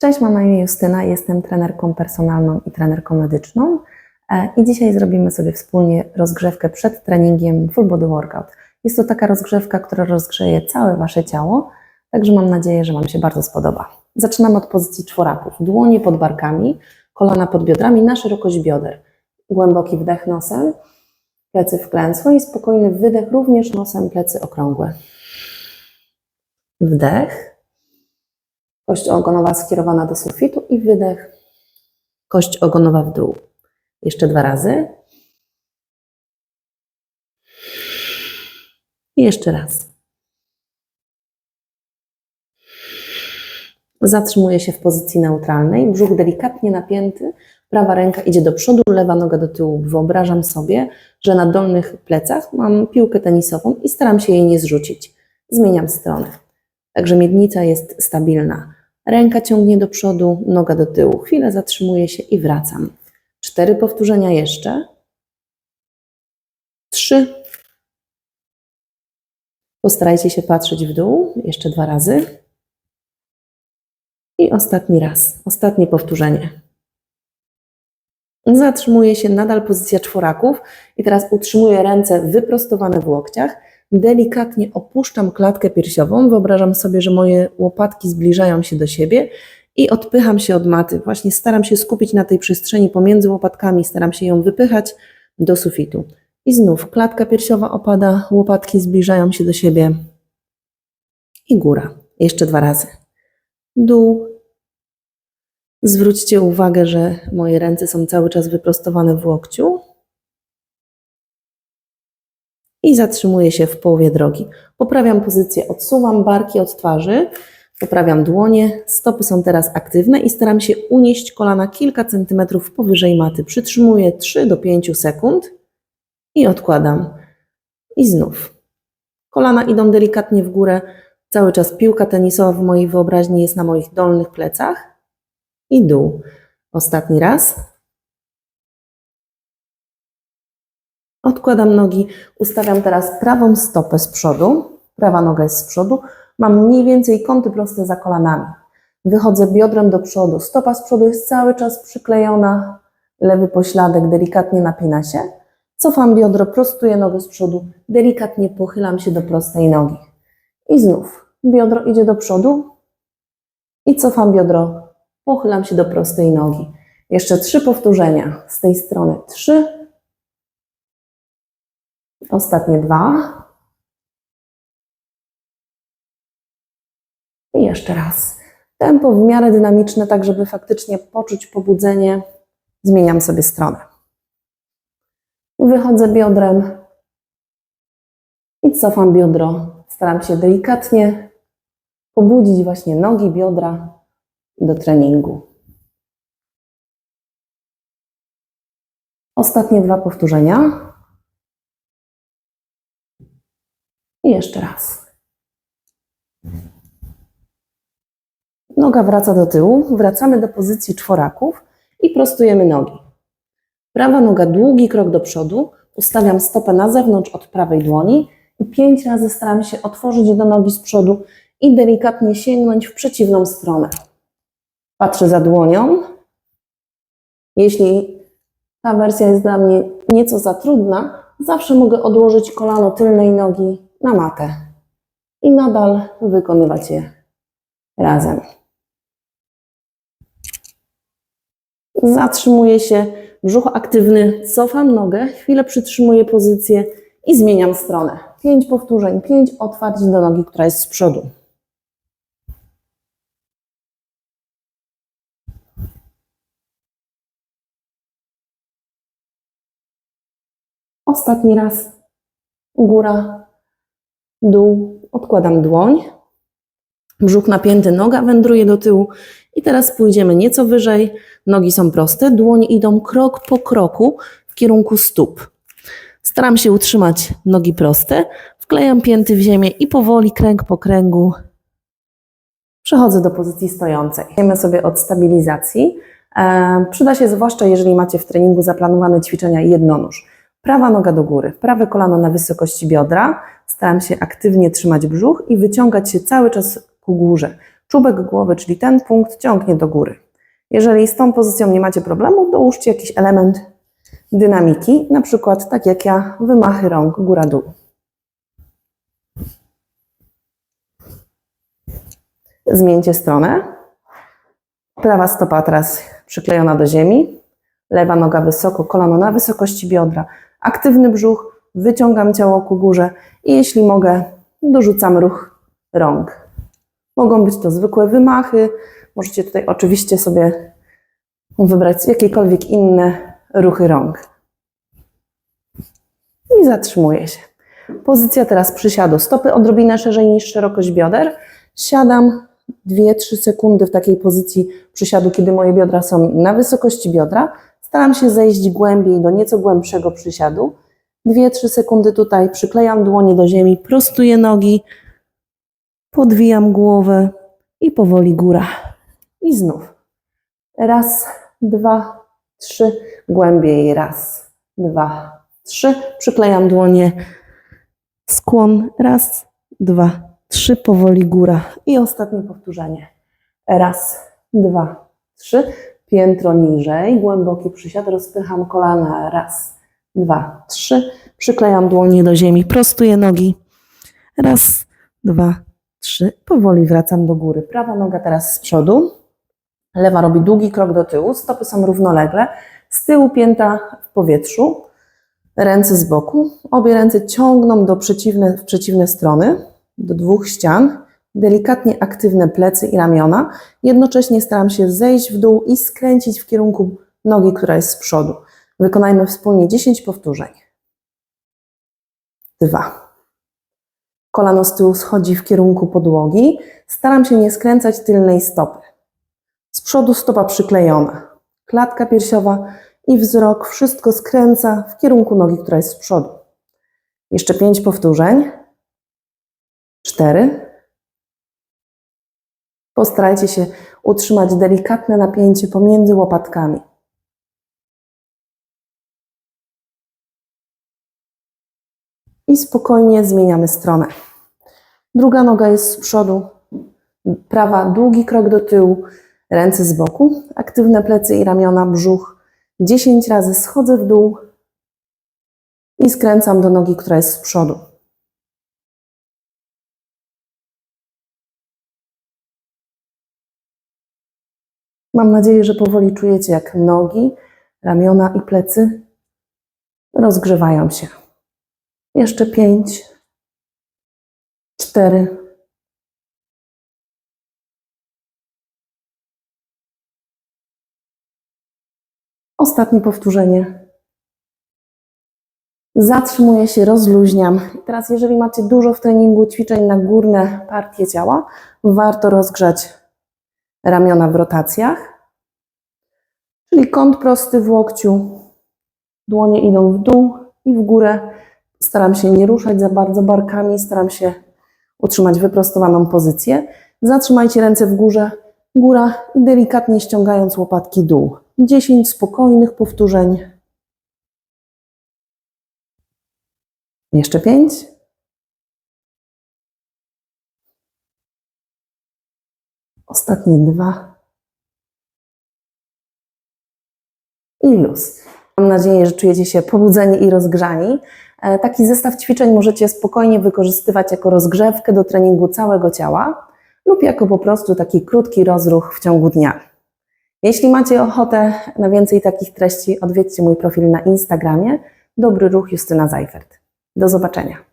Cześć, mam na imię Justyna, jestem trenerką personalną i trenerką medyczną e, i dzisiaj zrobimy sobie wspólnie rozgrzewkę przed treningiem Full Body Workout. Jest to taka rozgrzewka, która rozgrzeje całe Wasze ciało, także mam nadzieję, że Wam się bardzo spodoba. Zaczynamy od pozycji czworaków. Dłonie pod barkami, kolana pod biodrami na szerokość bioder. Głęboki wdech nosem, plecy wklęsłe i spokojny wydech również nosem, plecy okrągłe. Wdech. Kość ogonowa skierowana do sufitu i wydech. Kość ogonowa w dół. Jeszcze dwa razy. I jeszcze raz. Zatrzymuję się w pozycji neutralnej, brzuch delikatnie napięty, prawa ręka idzie do przodu, lewa noga do tyłu. Wyobrażam sobie, że na dolnych plecach mam piłkę tenisową i staram się jej nie zrzucić. Zmieniam stronę. Także miednica jest stabilna. Ręka ciągnie do przodu, noga do tyłu. Chwilę zatrzymuję się i wracam. Cztery powtórzenia jeszcze. Trzy. Postarajcie się patrzeć w dół. Jeszcze dwa razy. I ostatni raz. Ostatnie powtórzenie. Zatrzymuję się, nadal pozycja czworaków i teraz utrzymuję ręce wyprostowane w łokciach. Delikatnie opuszczam klatkę piersiową. Wyobrażam sobie, że moje łopatki zbliżają się do siebie i odpycham się od maty. Właśnie staram się skupić na tej przestrzeni pomiędzy łopatkami, staram się ją wypychać do sufitu. I znów klatka piersiowa opada, łopatki zbliżają się do siebie i góra. Jeszcze dwa razy. Dół. Zwróćcie uwagę, że moje ręce są cały czas wyprostowane w łokciu i zatrzymuję się w połowie drogi. Poprawiam pozycję, odsuwam barki od twarzy, poprawiam dłonie, stopy są teraz aktywne i staram się unieść kolana kilka centymetrów powyżej maty. Przytrzymuję 3 do 5 sekund i odkładam. I znów. Kolana idą delikatnie w górę. Cały czas piłka tenisowa w mojej wyobraźni jest na moich dolnych plecach i dół. Ostatni raz. Odkładam nogi, ustawiam teraz prawą stopę z przodu, prawa noga jest z przodu, mam mniej więcej kąty proste za kolanami. Wychodzę biodrem do przodu, stopa z przodu jest cały czas przyklejona, lewy pośladek delikatnie napina się. Cofam biodro, prostuję nogę z przodu, delikatnie pochylam się do prostej nogi. I znów biodro idzie do przodu i cofam biodro, pochylam się do prostej nogi. Jeszcze trzy powtórzenia z tej strony. Trzy, Ostatnie dwa. I jeszcze raz. Tempo w miarę dynamiczne, tak żeby faktycznie poczuć pobudzenie. Zmieniam sobie stronę. Wychodzę biodrem i cofam biodro. Staram się delikatnie pobudzić właśnie nogi, biodra do treningu. Ostatnie dwa powtórzenia. I jeszcze raz. Noga wraca do tyłu, wracamy do pozycji czworaków i prostujemy nogi. Prawa noga długi krok do przodu, ustawiam stopę na zewnątrz od prawej dłoni i pięć razy staram się otworzyć do nogi z przodu i delikatnie sięgnąć w przeciwną stronę. Patrzę za dłonią. Jeśli ta wersja jest dla mnie nieco za trudna, zawsze mogę odłożyć kolano tylnej nogi na matę i nadal wykonywać je razem. Zatrzymuję się, brzuch aktywny, cofam nogę, chwilę przytrzymuję pozycję i zmieniam stronę. Pięć powtórzeń, pięć otwarć do nogi, która jest z przodu. Ostatni raz. Góra, dół, odkładam dłoń, brzuch napięty, noga wędruje do tyłu i teraz pójdziemy nieco wyżej, nogi są proste, dłonie idą krok po kroku w kierunku stóp. Staram się utrzymać nogi proste, wklejam pięty w ziemię i powoli kręg po kręgu przechodzę do pozycji stojącej. Wiemy sobie od stabilizacji. E, przyda się zwłaszcza, jeżeli macie w treningu zaplanowane ćwiczenia jednonóż. Prawa noga do góry, prawe kolano na wysokości biodra. Staram się aktywnie trzymać brzuch i wyciągać się cały czas ku górze. czubek głowy, czyli ten punkt, ciągnie do góry. Jeżeli z tą pozycją nie macie problemu, dołóżcie jakiś element dynamiki, na przykład tak jak ja, wymachy rąk góra-dół. Zmieńcie stronę. Prawa stopa teraz przyklejona do ziemi. Lewa noga wysoko, kolano na wysokości biodra. Aktywny brzuch, wyciągam ciało ku górze i jeśli mogę, dorzucam ruch rąk. Mogą być to zwykłe wymachy. Możecie tutaj oczywiście sobie wybrać jakiekolwiek inne ruchy rąk. I zatrzymuję się. Pozycja teraz przysiadu. Stopy odrobinę szerzej niż szerokość bioder. Siadam 2-3 sekundy w takiej pozycji przysiadu, kiedy moje biodra są na wysokości biodra. Staram się zejść głębiej do nieco głębszego przysiadu. 2-3 sekundy tutaj przyklejam dłonie do ziemi, prostuję nogi, podwijam głowę i powoli góra. I znów. Raz, dwa, trzy, głębiej. Raz, dwa, trzy. Przyklejam dłonie, skłon. Raz, dwa, trzy, powoli góra. I ostatnie powtórzenie. Raz, dwa, trzy. Piętro niżej, głęboki przysiad, rozpycham kolana. Raz, dwa, trzy. Przyklejam dłonie do ziemi, prostuję nogi. Raz, dwa, trzy. Powoli wracam do góry. Prawa noga teraz z przodu. Lewa robi długi krok do tyłu, stopy są równolegle. Z tyłu pięta w powietrzu, ręce z boku. Obie ręce ciągną do przeciwne, w przeciwne strony, do dwóch ścian. Delikatnie aktywne plecy i ramiona. Jednocześnie staram się zejść w dół i skręcić w kierunku nogi, która jest z przodu. Wykonajmy wspólnie 10 powtórzeń. Dwa. Kolano z tyłu schodzi w kierunku podłogi. Staram się nie skręcać tylnej stopy. Z przodu stopa przyklejona. Klatka piersiowa i wzrok wszystko skręca w kierunku nogi, która jest z przodu. Jeszcze pięć powtórzeń. Cztery. Postarajcie się utrzymać delikatne napięcie pomiędzy łopatkami. I spokojnie zmieniamy stronę. Druga noga jest z przodu, prawa długi krok do tyłu, ręce z boku, aktywne plecy i ramiona, brzuch. 10 razy schodzę w dół i skręcam do nogi, która jest z przodu. Mam nadzieję, że powoli czujecie, jak nogi, ramiona i plecy rozgrzewają się. Jeszcze pięć, cztery, Ostatnie powtórzenie. Zatrzymuję się, rozluźniam. Teraz, jeżeli macie dużo w treningu ćwiczeń na górne partie ciała, warto rozgrzać ramiona w rotacjach. Czyli kąt prosty w łokciu, dłonie idą w dół i w górę. Staram się nie ruszać za bardzo barkami, staram się utrzymać wyprostowaną pozycję. Zatrzymajcie ręce w górze, góra i delikatnie ściągając łopatki dół. 10 spokojnych powtórzeń. Jeszcze 5. Ostatnie dwa. I luz. Mam nadzieję, że czujecie się pobudzeni i rozgrzani. E, Taki zestaw ćwiczeń możecie spokojnie wykorzystywać jako rozgrzewkę do treningu całego ciała lub jako po prostu taki krótki rozruch w ciągu dnia. Jeśli macie ochotę na więcej takich treści, odwiedźcie mój profil na Instagramie. Dobry ruch Justyna Zajfert. Do zobaczenia.